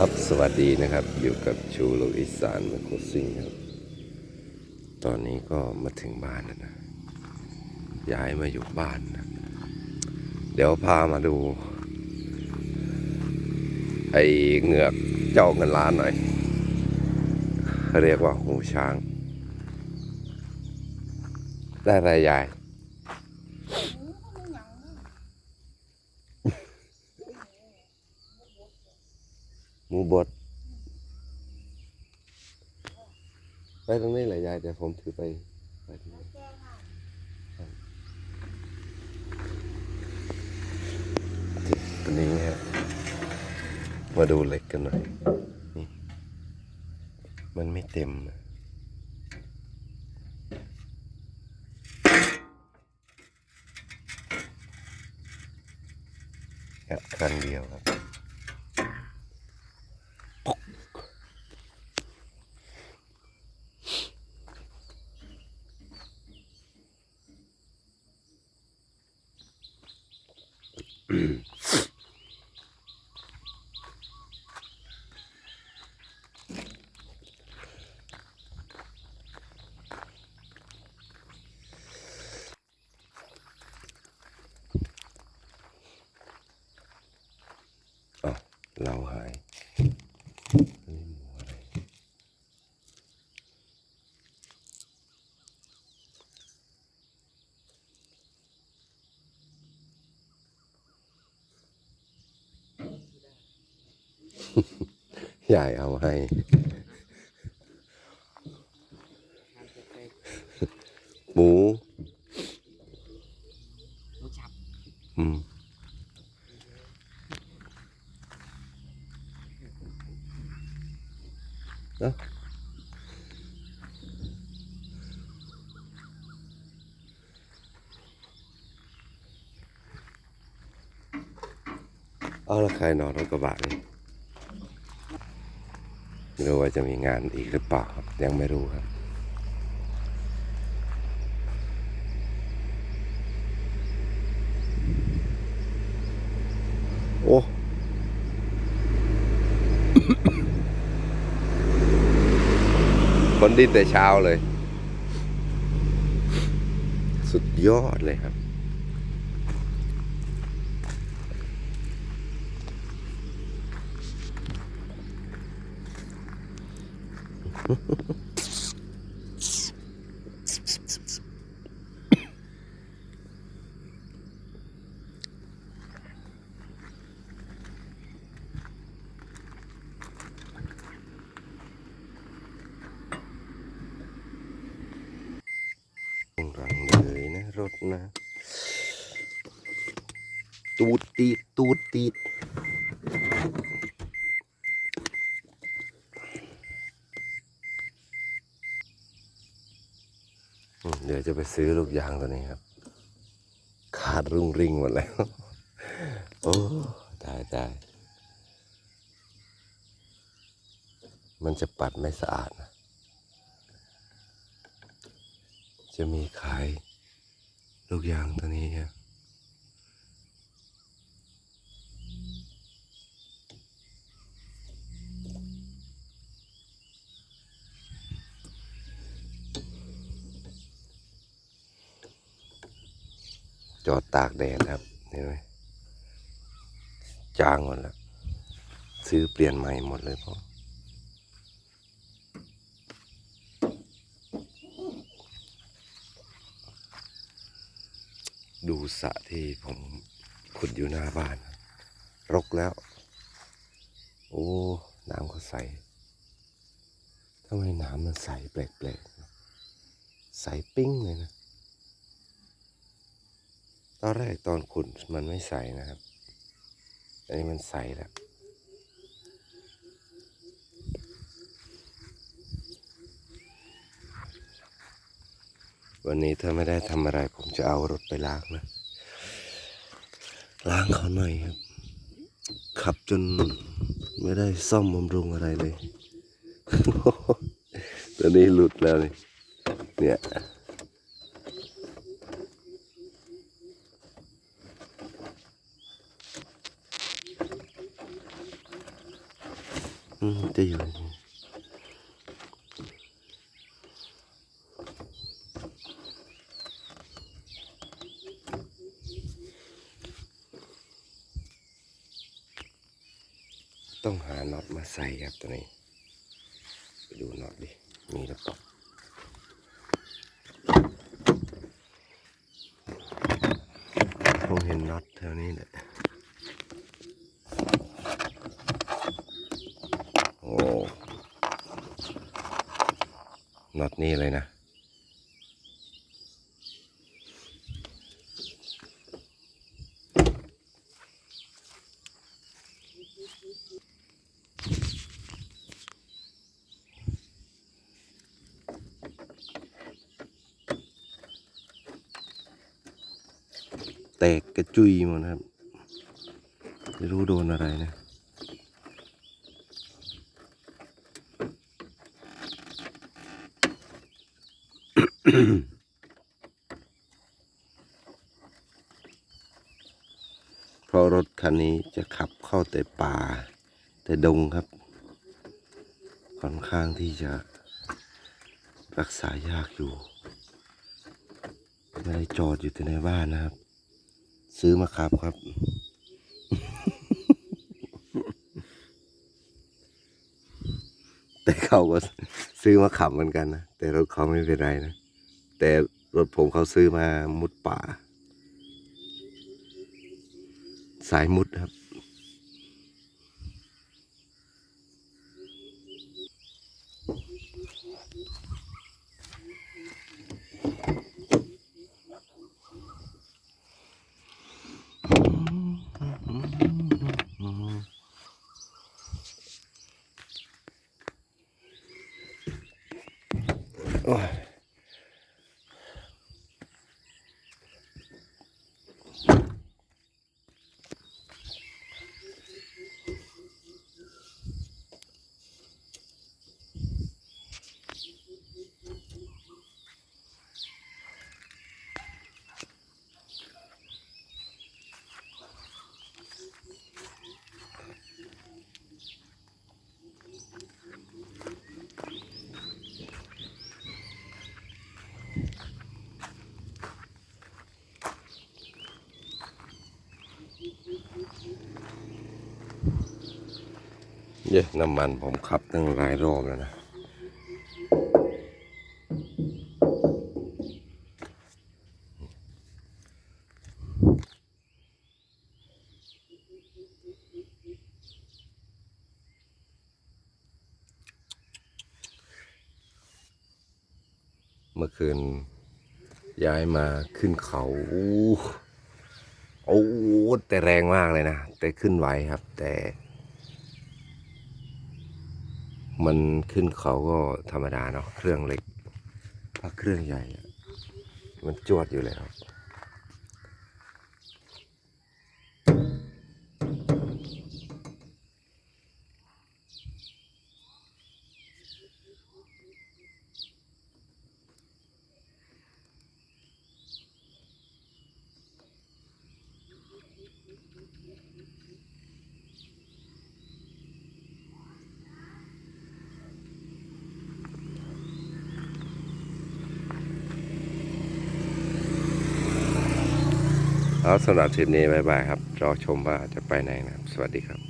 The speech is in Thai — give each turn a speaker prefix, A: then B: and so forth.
A: ครับสวัสดีนะครับอยู่กับชูโลกอีสานมาโคซิ่งครับ ตอนนี้ก็มาถึงบ้านแล้วนะ ย้ายมาอยู่บ้านนะ เดี๋ยวพามาดู ไอเหงือกเจ้าเงินล้านหน่อย เรียกว่าหูช้าง ได้ไรยายูบดไปตรงนี้แหละยายแต่ผมถือไปไปที่นี่ครับตัวนี้ฮะมาดูเหล็กกันหน่อยนี่มันไม่เต็มนะงัดครั้งเดียวครับ อ้าวเราหายอันนี้หมูอะไร ยายเอาให้ หมู
B: รู้จับ
A: อืมเนอะเอาและใครนอนรถกระบะนี่ ไม่รู้ว่าจะมีงานอีกหรือเปล่าครับยังไม่รู้ครับ โอ้คนดิ้นแต่เช้าเลย สุดยอดเลยครับ รังเลยนะ รถนะ ตูดตีดตูดตีด เดี๋ยวจะไปซื้อลูกยางตัวนี้ครับ ขาดรุ่งริ่งหมดแล้ว โอ้ตายตายมันจะปัดไม่สะอาดนะ จะมีขายลูกยางตัวนี้ครับ จอดตากแดดครับเห็นไหมจางหมดแล้ว ซื้อเปลี่ยนใหม่หมดเลยพ่อดูสะที่ผมขุดอยู่หน้าบ้าน รกแล้ว โอ้ น้ำก็ใสทำไมน้ำมันใสแปลกๆ ใสปิ้งเลยนะ อนแรกตอนขุดมันไม่ใสนะครับ อันนี้มันใสแล้ววันนี้ถ้าไม่ได้ทำอะไร ผมจะเอารถไปล้างนะ ล้างเขาหน่อยครับ ขับจนไม่ได้ซ่อมบำรุงอะไรเลย ตอนนี้หลุดแล้วนี่เนี่ย อืมจะอยู่นี่ต้องหาน็อต มาใส่ครับตัวนี้ ไปดูน็อตดิ มีหรือเปล่าผมเห็นน็อตแถวนี้แหละ โอ้ น็อตนี่เลยนะ แตกกระจุยหมดครับไม่รู้โดนอะไรนะเพราะรถคันนี้จะขับเข้าแต่ป่า แต่ดงครับ ค่อนข้างที่จะรักษายากอยู่ไม่ได้จอดอยู่แต่ในบ้านนะครับ ซื้อมาขับครับ แต่เขาก็ซื้อมาขับเหมือนกันนะ แต่รถเขาไม่เป็นไรนะ แต่รถผมเขาซื้อมามุดป่า สายมุดครับ โยเยอะน้ำมันผมขับตั้งหลายรอบแล้วนะเมื่อคืนย้ายมาขึ้นเขาอู้โอ้แต่แรงมากเลยนะ แต่ขึ้นไหวครับ แต่ มันขึ้นเขาก็ธรรมดาเนาะเครื่องเล็กถ้าเครื่องใหญ่ มันจวดอยู่แล้ว แล้วสำหรับทริปนี้บายบายครับ รอชมว่าจะไปไหนนะครับ สวัสดีครับ